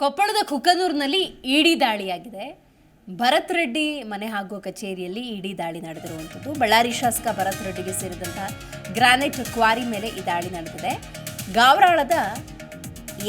ಕೊಪ್ಪಳದ ಕುಕನೂರಿನಲ್ಲಿ ಇಡಿ ದಾಳಿಯಾಗಿದೆ. ಭರತ್ ರೆಡ್ಡಿ ಮನೆ ಹಾಗೂ ಕಚೇರಿಯಲ್ಲಿ ಇಡಿ ದಾಳಿ ನಡೆದಿರುವಂಥದ್ದು. ಬಳ್ಳಾರಿ ಶಾಸಕ ಭರತ್ ರೆಡ್ಡಿಗೆ ಸೇರಿದಂತಹ ಗ್ರಾನೈಟ್ ಕ್ವಾರಿ ಮೇಲೆ ಈ ದಾಳಿ ನಡೆದಿದೆ. ಗಾವ್ರಾಳದ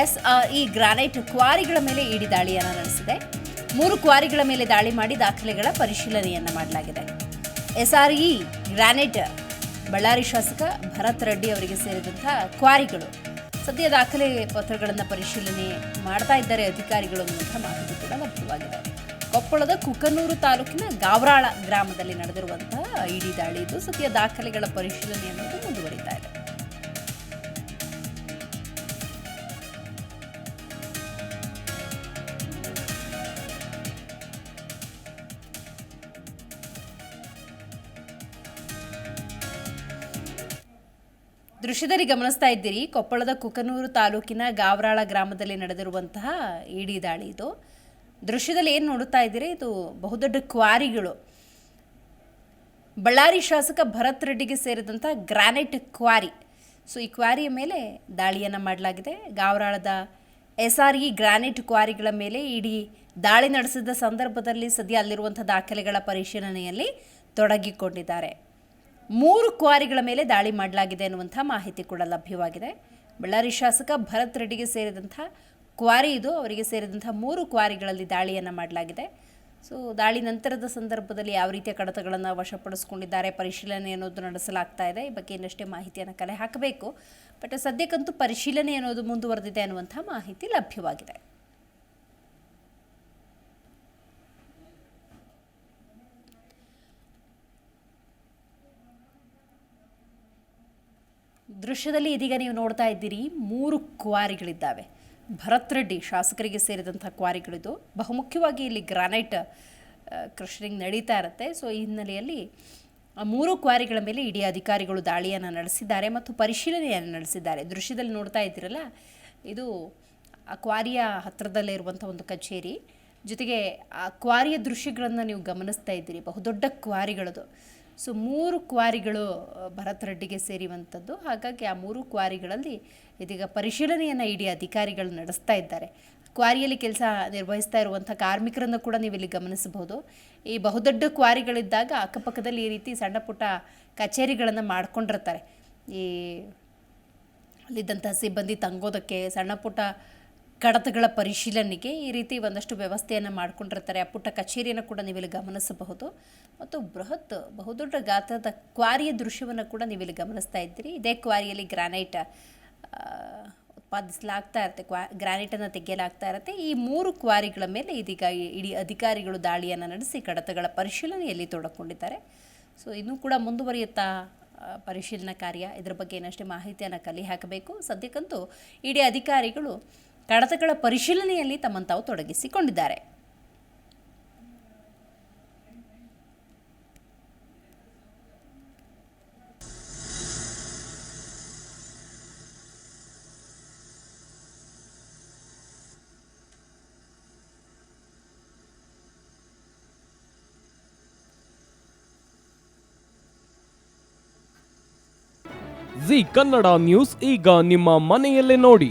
ಎಸ್ ಈ ಗ್ರಾನೈಟ್ ಕ್ವಾರಿಗಳ ಮೇಲೆ ಇಡಿ ದಾಳಿಯನ್ನು ನಡೆಸಿದೆ. ಮೂರು ಕ್ವಾರಿಗಳ ಮೇಲೆ ದಾಳಿ ಮಾಡಿ ದಾಖಲೆಗಳ ಪರಿಶೀಲನೆಯನ್ನು ಮಾಡಲಾಗಿದೆ. S R E granite, Ballari ಶಾಸಕ ಭರತ್ ರೆಡ್ಡಿ ಅವರಿಗೆ ಸೇರಿದಂತಹ ಕ್ವಾರಿಗಳು ಸದ್ಯ ದಾಖಲೆ ಪತ್ರಗಳನ್ನು ಪರಿಶೀಲನೆ ಮಾಡ್ತಾ ಇದ್ದಾರೆ ಅಧಿಕಾರಿಗಳು ಅನ್ನುವಂಥ ಮಾಹಿತಿ ಕೂಡ ಲಭ್ಯವಾಗಿದೆ. ಕೊಪ್ಪಳದ ಕುಕನೂರು ತಾಲೂಕಿನ ಗಾವರಾಳ ಗ್ರಾಮದಲ್ಲಿ ನಡೆದಿರುವಂತಹ ಇಡಿ ದಾಳಿ ಇದು ಸದ್ಯ ದಾಖಲೆಗಳ ಪರಿಶೀಲನೆ ಅನ್ನೋದು ಮುಂದುವರಿತಾ ಇದೆ. ದೃಶ್ಯದಲ್ಲಿ ಗಮನಿಸ್ತಾ ಇದ್ದೀರಿ, ಕೊಪ್ಪಳದ ಕುಕನೂರು ತಾಲೂಕಿನ ಗಾವರಾಳ ಗ್ರಾಮದಲ್ಲಿ ನಡೆದಿರುವಂತಹ ಇಡಿ ದಾಳಿ ಇದು. ದೃಶ್ಯದಲ್ಲಿ ಏನು ನೋಡುತ್ತಾ ಇದ್ದೀರಿ? ಇದು ಬಹುದೊಡ್ಡ ಕ್ವಾರಿಗಳು. ಬಳ್ಳಾರಿ ಶಾಸಕ ಭರತ್ ರೆಡ್ಡಿಗೆ ಸೇರಿದಂಥ ಗ್ರಾನೈಟ್ ಕ್ವಾರಿ. ಸೊ ಈ ಕ್ವಾರಿಯ ಮೇಲೆ ದಾಳಿಯನ್ನು ಮಾಡಲಾಗಿದೆ. ಗಾವರಾಳದ ಎಸ್ ಆರ್ ಇ ಗ್ರಾನೈಟ್ ಕ್ವಾರಿಗಳ ಮೇಲೆ ಇಡೀ ದಾಳಿ ನಡೆಸಿದ ಸಂದರ್ಭದಲ್ಲಿ ಸದ್ಯ ಅಲ್ಲಿರುವಂಥ ದಾಖಲೆಗಳ ಪರಿಶೀಲನೆಯಲ್ಲಿ ತೊಡಗಿಕೊಂಡಿದ್ದಾರೆ. ಮೂರು ಕ್ವಾರಿಗಳ ಮೇಲೆ ದಾಳಿ ಮಾಡಲಾಗಿದೆ ಅನ್ನುವಂಥ ಮಾಹಿತಿ ಕೂಡ ಲಭ್ಯವಾಗಿದೆ. ಬಳ್ಳಾರಿ ಶಾಸಕ ಭರತ್ ರೆಡ್ಡಿಗೆ ಸೇರಿದಂಥ ಕ್ವಾರಿ ಇದು. ಅವರಿಗೆ ಸೇರಿದಂಥ ಮೂರು ಕ್ವಾರಿಗಳಲ್ಲಿ ದಾಳಿಯನ್ನು ಮಾಡಲಾಗಿದೆ. ಸೊ ದಾಳಿ ನಂತರದ ಸಂದರ್ಭದಲ್ಲಿ ಯಾವ ರೀತಿಯ ಕಡತಗಳನ್ನು ವಶಪಡಿಸಿಕೊಂಡಿದ್ದಾರೆ, ಪರಿಶೀಲನೆ ಅನ್ನೋದು ನಡೆಸಲಾಗ್ತಾ ಇದೆ. ಈ ಬಗ್ಗೆ ಇನ್ನಷ್ಟೇ ಮಾಹಿತಿಯನ್ನು ಕಲೆ ಹಾಕಬೇಕು. ಬಟ್ ಸದ್ಯಕ್ಕಂತೂ ಪರಿಶೀಲನೆ ಅನ್ನೋದು ಮುಂದುವರೆದಿದೆ ಅನ್ನುವಂಥ ಮಾಹಿತಿ ಲಭ್ಯವಾಗಿದೆ. ದೃಶ್ಯದಲ್ಲಿ ಇದೀಗ ನೀವು ನೋಡ್ತಾ ಇದ್ದೀರಿ, ಮೂರು ಕ್ವಾರಿಗಳಿದ್ದಾವೆ. ಭರತ್ ರೆಡ್ಡಿ ಶಾಸಕರಿಗೆ ಸೇರಿದಂಥ ಕ್ವಾರಿಗಳಿದು ಬಹುಮುಖ್ಯವಾಗಿ ಇಲ್ಲಿ ಗ್ರಾನೈಟ್ ಕ್ರಷರಿಂಗ್ ನಡೀತಾ ಇರುತ್ತೆ. ಸೊ, ಈ ಹಿನ್ನೆಲೆಯಲ್ಲಿ ಮೂರು ಕ್ವಾರಿಗಳ ಮೇಲೆ ಇಡೀ ಅಧಿಕಾರಿಗಳು ದಾಳಿಯನ್ನು ನಡೆಸಿದ್ದಾರೆ ಮತ್ತು ಪರಿಶೀಲನೆಯನ್ನು ನಡೆಸಿದ್ದಾರೆ. ದೃಶ್ಯದಲ್ಲಿ ನೋಡ್ತಾ ಇದ್ದೀರಲ್ಲ, ಇದು ಆ ಕ್ವಾರಿಯ ಹತ್ತಿರದಲ್ಲೇ ಇರುವಂಥ ಒಂದು ಕಚೇರಿ. ಜೊತೆಗೆ ಆ ಕ್ವಾರಿಯ ದೃಶ್ಯಗಳನ್ನು ನೀವು ಗಮನಿಸ್ತಾ ಇದ್ದೀರಿ, ಬಹುದೊಡ್ಡ ಕ್ವಾರಿಗಳದು. ಸೊ ಮೂರು ಕ್ವಾರಿಗಳು ಭರತ್ ರೆಡ್ಡಿಗೆ ಸೇರಿವಂಥದ್ದು. ಹಾಗಾಗಿ ಆ ಮೂರು ಕ್ವಾರಿಗಳಲ್ಲಿ ಇದೀಗ ಪರಿಶೀಲನೆಯನ್ನು ಇಡೀ ಅಧಿಕಾರಿಗಳು ನಡೆಸ್ತಾ ಇದ್ದಾರೆ. ಕ್ವಾರಿಯಲ್ಲಿ ಕೆಲಸ ನಿರ್ವಹಿಸ್ತಾ ಇರುವಂಥ ಕಾರ್ಮಿಕರನ್ನು ಕೂಡ ನೀವು ಇಲ್ಲಿ ಗಮನಿಸಬಹುದು. ಈ ಬಹುದೊಡ್ಡ ಕ್ವಾರಿಗಳಿದ್ದಾಗ ಅಕ್ಕಪಕ್ಕದಲ್ಲಿ ಈ ರೀತಿ ಸಣ್ಣ ಪುಟ್ಟ ಕಚೇರಿಗಳನ್ನು ಮಾಡ್ಕೊಂಡಿರ್ತಾರೆ. ಈ ಅಲ್ಲಿದ್ದಂಥ ಸಿಬ್ಬಂದಿ ತಂಗೋದಕ್ಕೆ, ಸಣ್ಣ ಪುಟ್ಟ ಕಡತಗಳ ಪರಿಶೀಲನೆಗೆ ಈ ರೀತಿ ಒಂದಷ್ಟು ವ್ಯವಸ್ಥೆಯನ್ನು ಮಾಡಿಕೊಂಡಿರ್ತಾರೆ. ಆ ಪುಟ್ಟ ಕಚೇರಿಯನ್ನು ಕೂಡ ನೀವಿಲ್ಲಿ ಗಮನಿಸಬಹುದು. ಮತ್ತು ಬೃಹತ್, ಬಹುದೊಡ್ಡ ಗಾತ್ರದ ಕ್ವಾರಿಯ ದೃಶ್ಯವನ್ನು ಕೂಡ ನೀವಿಲ್ಲಿ ಗಮನಿಸ್ತಾ ಇದ್ದೀರಿ. ಇದೇ ಕ್ವಾರಿಯಲ್ಲಿ ಗ್ರಾನೈಟ್ ಉತ್ಪಾದಿಸಲಾಗ್ತಾ ಇರುತ್ತೆ. ಕ್ವಾ, ಗ್ರಾನೈಟನ್ನು ತೆಗೆಯಲಾಗ್ತಾ ಇರುತ್ತೆ. ಈ ಮೂರು ಕ್ವಾರಿಗಳ ಮೇಲೆ ಇದೀಗ ಇಡೀ ಅಧಿಕಾರಿಗಳು ದಾಳಿಯನ್ನು ನಡೆಸಿ ಕಡತಗಳ ಪರಿಶೀಲನೆಯಲ್ಲಿ ತೊಡಕೊಂಡಿದ್ದಾರೆ. ಸೊ, ಇನ್ನೂ ಕೂಡ ಮುಂದುವರಿಯುತ್ತಾ ಪರಿಶೀಲನಾ ಕಾರ್ಯ? ಇದರ ಬಗ್ಗೆ ಏನಷ್ಟೇ ಮಾಹಿತಿಯನ್ನು ಕಲಿ ಹಾಕಬೇಕು. ಸದ್ಯಕ್ಕಂತೂ ಇಡೀ ಅಧಿಕಾರಿಗಳು ಕಡತಗಳ ಪರಿಶೀಲನೆಯಲ್ಲಿ ತಮ್ಮನ್ನು ತೊಡಗಿಸಿಕೊಂಡಿದ್ದಾರೆ. ಜಿ ಕನ್ನಡ ನ್ಯೂಸ್ ಈಗ ನಿಮ್ಮ ಮನೆಯಲ್ಲೇ ನೋಡಿ.